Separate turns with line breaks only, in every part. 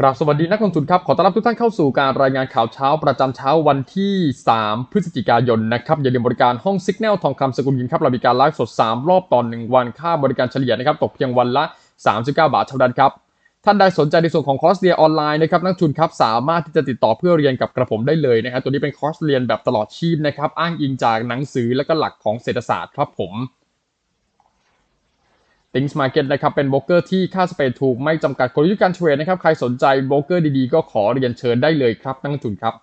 ครับสวัสดีนักลงทุนครับ ขอต้อนรับทุกท่านเข้าสู่การรายงานข่าวเช้าประจำเช้าวันที่ 3 พฤศจิกายนนะครับ อย่าลืมบริการห้องซิกแนลทองคำสกุลยินครับ เรามีการไลฟ์สด 3 รอบต่อ 1 วันค่าบริการเฉลี่ยนะครับ ตกเพียงวันละ 39 บาทเท่านั้นครับ ท่านใดสนใจในส่วนของคอร์สเรียนออนไลน์นะครับนักลงทุนครับสามารถที่จะติดต่อเพื่อเรียนกับกระผมได้เลยนะครับตัวนี้เป็นคอร์สเรียนแบบตลอดชีพนะครับอ้างอิงจากหนังสือและก็หลักของเศรษฐศาสตร์ครับผม Things Market นะครับเป็นโบรกเกอร์ที่ค่าสเปรดถูกไม่จำกัดกลยุทธ์การเทรดนะครับใครสนใจโบรกเกอร์ดีๆ ก็ขอเรียนเชิญได้เลยครับนักลงทุนครับ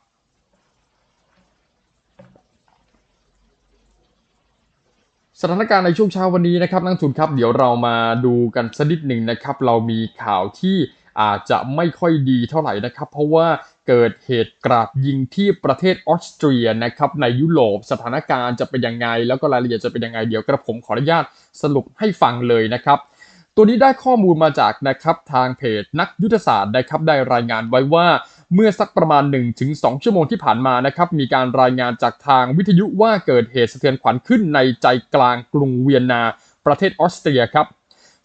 สถานการณ์ในช่วงเช้าวันนี้นะครับนักลงทุนครับเดี๋ยวเรามาดูกันสักนิดหนึ่งนะครับ เรามีข่าวที่อาจจะไม่ค่อยดีเท่าไหร่นะครับ เพราะว่า เกิดเหตุกราดยิงที่ประเทศออสเตรียนะครับในยุโรปสถานการณ์จะเป็นยังไง แล้วก็รายละเอียดจะเป็นยังไงเดี๋ยวกระผมขออนุญาตสรุปให้ฟังเลยนะครับ ตัวนี้ได้ข้อมูลมาจากนะครับทางเพจนักยุทธศาสตร์นะครับได้รายงานไว้ว่าเมื่อสักประมาณ 1-2 ชั่วโมงที่ผ่านมานะครับมีการรายงานจากทางวิทยุว่าเกิดเหตุสะเทือนขวัญขึ้นในใจกลางกรุงเวียนนา ประเทศออสเตรียครับ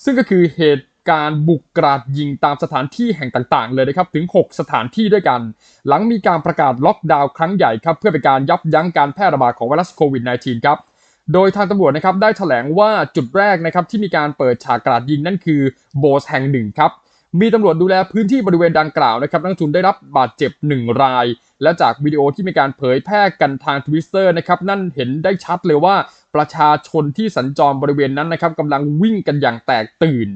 ซึ่งก็คือเหตุ การบุกกราดยิงตามสถานที่แห่งต่างๆ เลยนะครับถึง 6 สถานที่ด้วยกัน หลังมีการประกาศล็อกดาวน์ครั้งใหญ่ครับเพื่อเป็นการยับยั้งการแพร่ระบาดของไวรัสโควิด -19 ครับโดยทางตำรวจนะครับได้แถลงว่าจุดแรกนะครับที่มีการเปิดฉากกราดยิงนั่นคือโบสแห่งหนึ่งครับมีตำรวจดูแลพื้นที่บริเวณดังกล่าวนะครับนักทุนได้รับบาดเจ็บ 1 ราย และจากวิดีโอที่มีการเผยแพร่กันทางทวิสเตอร์นะครับนั่นเห็นได้ชัดเลยว่าประชาชนที่สัญจรบริเวณนั้นนะครับกำลังวิ่งกันอย่างแตกตื่น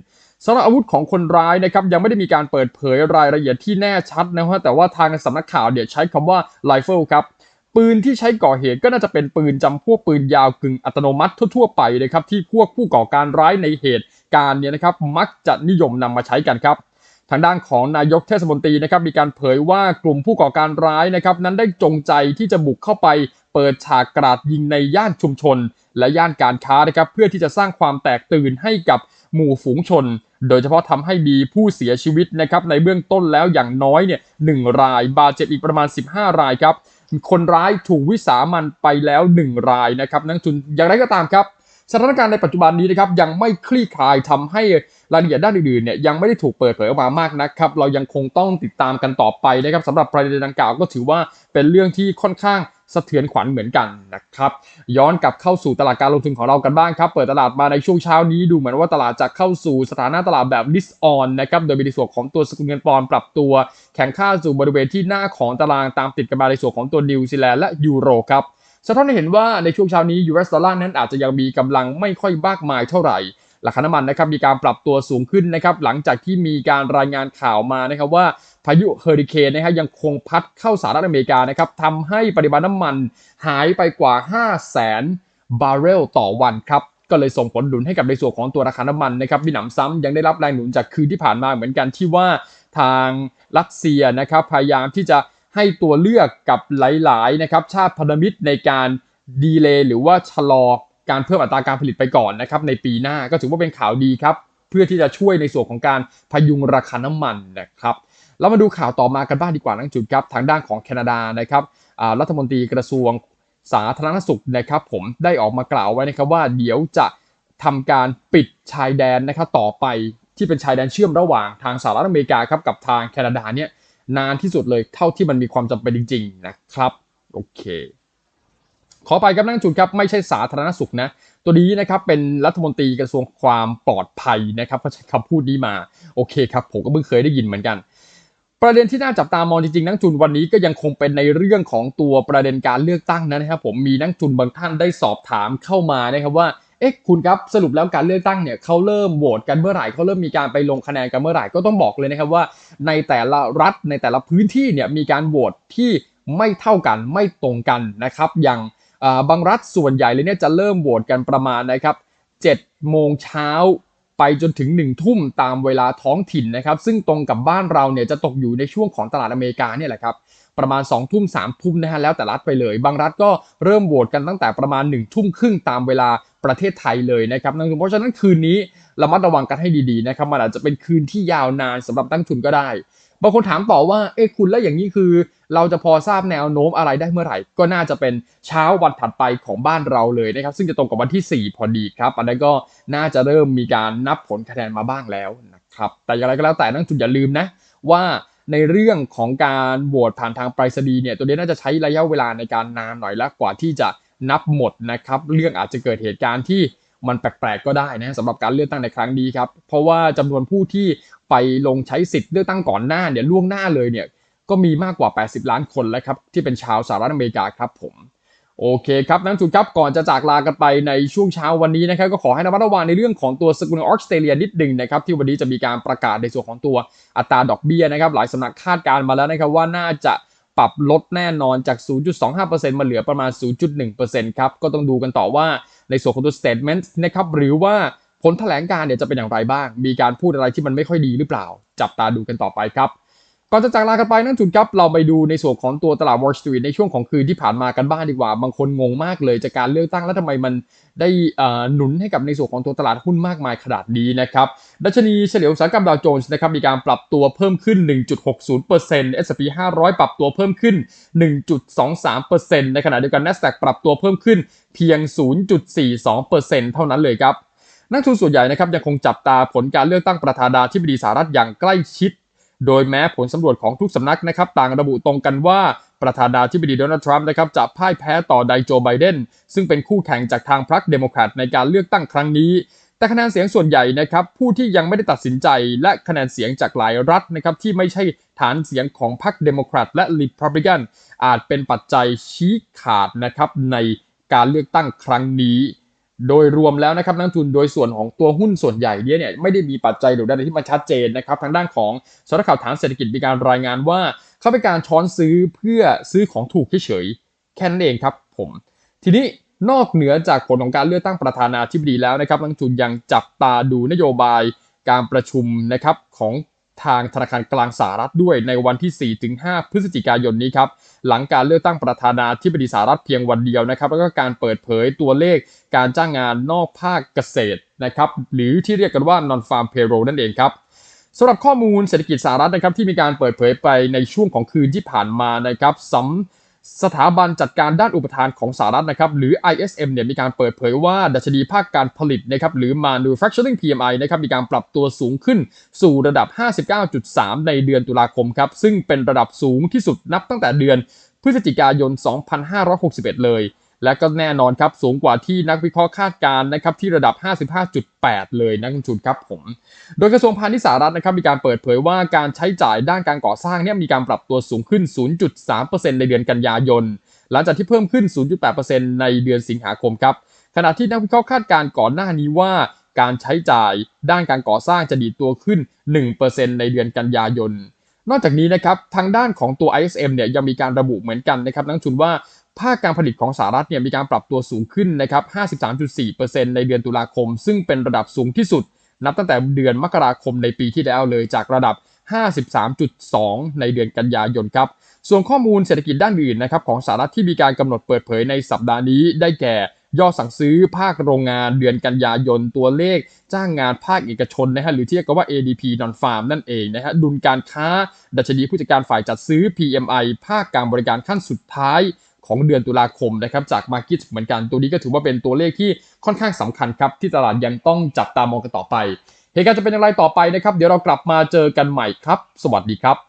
สำหรับอาวุธของคนร้ายนะครับยังไม่ได้มีการเปิดเผยรายละเอียดที่แน่ชัดนะฮะแต่ว่าทางสำนักข่าวเนี่ยวใช้คำว่าไรเฟิลครับปืนที่ใช้ก่อเหตุก็น่าจะเป็นปืนจำพวกปืนยาวกึ่งอัตโนมัติทั่วๆไปนะครับที่พวกผู้ก่อการร้ายในเหตุการณ์เนี่ยนะครับมักจะนิยมนำมาใช้กันครับทางด้านของนายกเทศมนตรีนะครับมีการเผยว่ากลุ่มผู้ก่อการร้ายนะครับนั้นได้จงใจที่จะบุกเข้าไป เปิดฉากกราดยิงในย่านชุมชน และย่านการค้านะครับเพื่อที่จะสร้างความแตกตื่นให้กับหมู่ฝูงชน โดยเฉพาะทำให้มีผู้เสียชีวิตนะครับในเบื้องต้นแล้วอย่างน้อยเนี่ยหนึ่งราย บาดเจ็บอีกประมาณ 15 รายครับ คนร้ายถูกวิสามันไปแล้ว 1 รายนะครับนักทุนอย่างไรก็ตามครับสถานการณ์ในปัจจุบันนี้นะครับยังไม่คลี่คลายทำให้รายละเอียดด้านอื่นๆเนี่ยยังไม่ได้ถูกเปิดเผยออกมามากนะครับเรายังคงต้องติดตามกันต่อไปนะครับสำหรับประเด็นดังกล่าวก็ถือว่าเป็นเรื่องที่ค่อนข้าง สะเทือนขวัญเหมือนกันนะครับย้อนกลับเข้าสู่ตลาดการลงทุนของเรากันบ้างครับเปิดตลาดมาในช่วงเช้านี้ดูเหมือนว่าตลาดจะเข้าสู่สถานะตลาดแบบ list on นะครับโดยมีในส่วนของตัวสกุลเงินปอนด์ปรับตัวแข่งค่าสู่บริเวณที่หน้าของตารางตามติดกันมาในส่วนของตัวนิวซีแลนด์และยูโรครับสะท้อนให้เห็นว่าในช่วงเช้านี้ US ดอลลาร์นั้นอาจจะยังมีกำลังไม่ค่อยมากมายเท่าไหร่ ราคาน้ำมันนะครับมีการปรับตัวสูงขึ้นนะครับหลังจากที่มีการรายงานข่าวมานะครับว่าพายุเฮอริเคนนะครับยังคงพัดเข้าสหรัฐอเมริกานะครับทำให้ปริมาณน้ำมันหายไปกว่า 5 0 0แสนบาร์เรลต่อวันครับก็เลยส่งผลหนุนให้กับในส่วนของตัวราคาน้ำมันนะครับมีหนำซ้ำยังได้รับแรงหนุนจากคืนที่ผ่านมาเหมือนกันที่ว่าทางรัสเซียนะครับพยายามที่จะให้ตัวเลือกกับหลายๆนะครับชาติพันธมิตรในการดีเลย์หรือว่าชะลอ การเพิ่มอัตราการผลิตไปก่อนนะครับในปีหน้าก็ถือว่าเป็นข่าวดีครับเพื่อที่จะช่วยในส่วนของการพยุงราคาน้ำมันนะครับเรามาดูข่าวต่อมากันบ้างดีกว่านักจุดครับทางด้านของแคนาดานะครับรัฐมนตรีกระทรวงสาธารณสุขนะครับผมได้ออกมากล่าวไว้นะครับว่าเดี๋ยวจะทำการปิดชายแดนนะครับต่อไปที่เป็นชายแดนเชื่อมระหว่างทางสหรัฐอเมริกาครับกับทางแคนาดาเนี่ยนานที่สุดเลยเท่าที่มันมีความจำเป็นจริง ๆ นะครับ โอเค ขอไปครับนั่งจุดครับไม่ใช่สาธารณสุขนะ ตัวนี้นะครับเป็นรัฐมนตรีกระทรวงความปลอดภัยนะครับเขาใช้คำพูดนี้มาโอเคครับผมก็เพิ่งเคยได้ยินเหมือนกัน ประเด็นที่น่าจับตามองจริงๆ นักจุนวันนี้ก็ยังคงเป็นในเรื่องของตัวประเด็นการเลือกตั้งนะครับ ผมมีนักจุนบางท่านได้สอบถามเข้ามานะครับว่าเอ๊ะคุณครับสรุปแล้วการเลือกตั้งเนี่ยเขาเริ่มโหวตกันเมื่อไหร่เขาเริ่มมีการไปลงคะแนนกันเมื่อไหร่ก็ต้องบอกเลยนะครับว่า ในแต่ละรัฐในแต่ละพื้นที่เนี่ยมีการโหวตที่ไม่เท่ากันไม่ตรงกันนะครับอย่าง บางรัฐส่วนใหญ่เลยเนี่ยจะเริ่มโหวตกันประมาณนะครับ7โมงเช้าไปจนถึง 1 ทุ่มตามเวลาท้องถิ่นนะครับ ซึ่งตรงกับบ้านเราเนี่ยจะตกอยู่ในช่วงของตลาดอเมริกาเนี่ยแหละครับประมาณ 2 ทุ่ม 3 ทุ่มนะฮะแล้วแต่รัฐไปเลย บางรัฐก็เริ่มโหวตกันตั้งแต่ประมาณ 1 ทุ่มครึ่งตามเวลาประเทศไทยเลยนะครับนักลงทุนเพราะฉะนั้นคืนนี้ระมัดระวังกันให้ดีๆนะครับมันอาจจะเป็นคืนที่ยาวนานสำหรับตั้งทุนก็ได้ บางคนถามต่อว่าเอ๊ะคุณแล้วอย่างนี้คือ เราจะพอทราบแนวโน้มอะไรได้เมื่อไหร่ ก็น่าจะเป็นเช้าวันถัดไปของบ้านเราเลยนะครับ ซึ่งจะตรงกับวันที่ 4 พอดีครับอันนั้นก็น่าจะเริ่มมีการนับผลคะแนนมาบ้างแล้วนะครับแต่อย่างไรก็แล้วแต่นักทุนอย่าลืมนะว่าในเรื่องของการโหวตผ่านทางไปรษณีย์เนี่ยตัวนี้น่าจะใช้ระยะเวลาในการนานหน่อยล้วกว่าที่จะนับหมดนะครับ เรื่องอาจจะเกิดเหตุการณ์ที่ มันแปลกๆก็ได้นะสำหรับการเลือกตั้งในครั้งนี้ครับ เพราะว่าจำนวนผู้ที่ไปลงใช้สิทธิ์เลือกตั้งก่อนหน้าเนี่ยล่วงหน้าเลยเนี่ยก็มีมากกว่า 80 ล้านคนแล้วครับที่เป็นชาวสหรัฐอเมริกาครับผมโอเคครับนักทุนครับก่อนจะจากลากันไปในช่วงเช้าวันนี้นะครับก็ขอให้ระมัดระวังในเรื่องของตัวสกุลออสเตรเลียนิดหนึ่งนะครับที่วันนี้จะมีการประกาศในส่วนของตัวอัตราดอกเบี้ยนะครับหลายสำนักคาดการณ์มาแล้วนะครับว่าน่าจะ ปรับลดแน่นอนจาก 0.25%มาเหลือประมาณ 0.1%ครับก็ต้องดูกันต่อว่าในส่วนของตัว statement นะครับหรือว่าผลแถลงการเนี่ยจะเป็นอย่างไรบ้าง มีการพูดอะไรที่มันไม่ค่อยดีหรือเปล่า จับตาดูกันต่อไปครับ ก่อนจะจากลากันไปนั่นจุดครับเราไปดูในส่วนของตัวตลาด Wall Street ในช่วงของคืนที่ผ่านมากันบ้างดีกว่า บางคนงงมากเลยจากการเลือกตั้งแล้วทำไมมันได้หนุนให้กับในส่วนของตัวตลาดหุ้นมากมายขนาดนี้นะครับ ดัชนีเฉลี่ยอุตสาหกรรมดาวโจนส์นะครับมีการปรับตัวเพิ่มขึ้น 1.60% S&P 500 ปรับตัวเพิ่มขึ้น 1.23%ในขณะเดียวกัน NASDAQ ปรับตัวเพิ่มขึ้นเพียง 0.42%เท่านั้นเลยครับนักทุนส่วนใหญ่นะครับยังคงจับตาผลการเลือกตั้งประธานาธิบดีสหรัฐอย่างใกล้ชิด โดยแม้ผลสำรวจของทุกสำนักนะครับต่างระบุตรงกันว่าประธานาธิบดีโดนัลด์ทรัมป์นะครับจะพ่ายแพ้ต่อไดโจไบเดนซึ่งเป็นคู่แข่งจากทางพรรคเดโมแครตในการเลือกตั้งครั้งนี้ แต่คะแนนเสียงส่วนใหญ่นะครับผู้ที่ยังไม่ได้ตัดสินใจและคะแนนเสียงจากหลายรัฐนะครับที่ไม่ใช่ฐานเสียงของพรรคเดโมแครตและริพับลิกันอาจเป็นปัจจัยชี้ขาดนะครับในการเลือกตั้งครั้งนี้ โดยรวมแล้วนะครับนักทุนโดยส่วนของตัวหุ้นส่วนใหญ่เนี่ยเนี่ไม่ได้มีปัจจัยหรือใดที่มันชัดเจนนะครับทางด้านของสำนักข่าวฐานเศรษฐกิจมีการรายงานว่าเขาเป็นการช้อนซื้อเพื่อซื้อของถูกเฉยๆแค่นั้นเองครับผมทีนี้นอกเหนือจากผลของการเลือกตั้งประธานาธิบดีแล้วนะครับนักทุนยังจับตาดูนโยบายการประชุมนะครับของ ทางธนาคารกลางสหรัฐด้วยในวันที่ 4-5 พฤศจิกายนนี้ครับ หลังการเลือกตั้งประธานาธิบดีสหรัฐเพียงวันเดียวนะครับ แล้วก็การเปิดเผยตัวเลขการจ้างงานนอกภาคเกษตรนะครับหรือที่เรียกกันว่า non farm payroll นั่นเองครับสำหรับข้อมูลเศรษฐกิจสหรัฐนะครับที่มีการเปิดเผยไปในช่วงของคืนที่ผ่านมานะครับสำ สถาบันจัดการด้านอุปทานของสหรัฐนะครับหรือ ISM เนี่ยมีการเปิดเผยว่าดัชนีภาคการผลิตนะครับหรือ manufacturing PMI นะครับมีการปรับตัวสูงขึ้นสู่ระดับ 59.3 ในเดือนตุลาคมครับซึ่งเป็นระดับสูงที่สุดนับตั้งแต่เดือนพฤศจิกายน 2561 เลย และก็แน่นอนครับสูงกว่าที่นักวิเคราะห์คาดการณ์นะครับที่ระดับ 55.8 เลยนักลงทุนครับผม โดยกระทรวงพาณิชย์สหรัฐนะครับมีการเปิดเผยว่าการใช้จ่ายด้านการก่อสร้างเนี่ยมีการปรับตัวสูงขึ้น 0.3%ในเดือนกันยายน หลังจากที่เพิ่มขึ้น 0.8%ในเดือนสิงหาคมครับขณะที่นักวิเคราะห์คาดการณ์ก่อนหน้านี้ว่าการใช้จ่ายด้านการก่อสร้างจะดีตัวขึ้น 1%ในเดือนกันยายน นอกจากนี้นะครับทางด้านของตัว ISM เนี่ยยังมีการระบุเหมือนกันนะครับนักทุนว่า ภาคการผลิตของสหรัฐเนี่ยมีการปรับตัวสูงขึ้นนะครับ 53.4%ในเดือนตุลาคม ซึ่งเป็นระดับสูงที่สุด นับตั้งแต่เดือนมกราคมในปีที่แล้วเลยจากระดับ 53.2 ในเดือนกันยายนครับ ส่วนข้อมูลเศรษฐกิจด้านอื่นนะครับของสหรัฐที่มีการกำหนดเปิดเผยในสัปดาห์นี้ได้แก่ยอดสั่งซื้อภาคโรงงานเดือนกันยายนตัวเลข จ้างงานภาคเอกชนนะฮะหรือที่เรียกว่า ADP non farm นั่นเองนะฮะดุลการค้า ดัชนีผู้จัดการฝ่ายจัดซื้อ PMI ภาคการบริการขั้นสุดท้าย ของเดือนตุลาคมนะครับจาก Market เหมือนกันตัวนี้ก็ถือว่าเป็นตัวเลขที่ค่อนข้างสำคัญครับที่ตลาดยังต้องจับตามองกันต่อไปเหตุการณ์จะเป็นอย่างไรต่อไปนะครับ เดี๋ยวเรากลับมาเจอกันใหม่ครับ สวัสดีครับ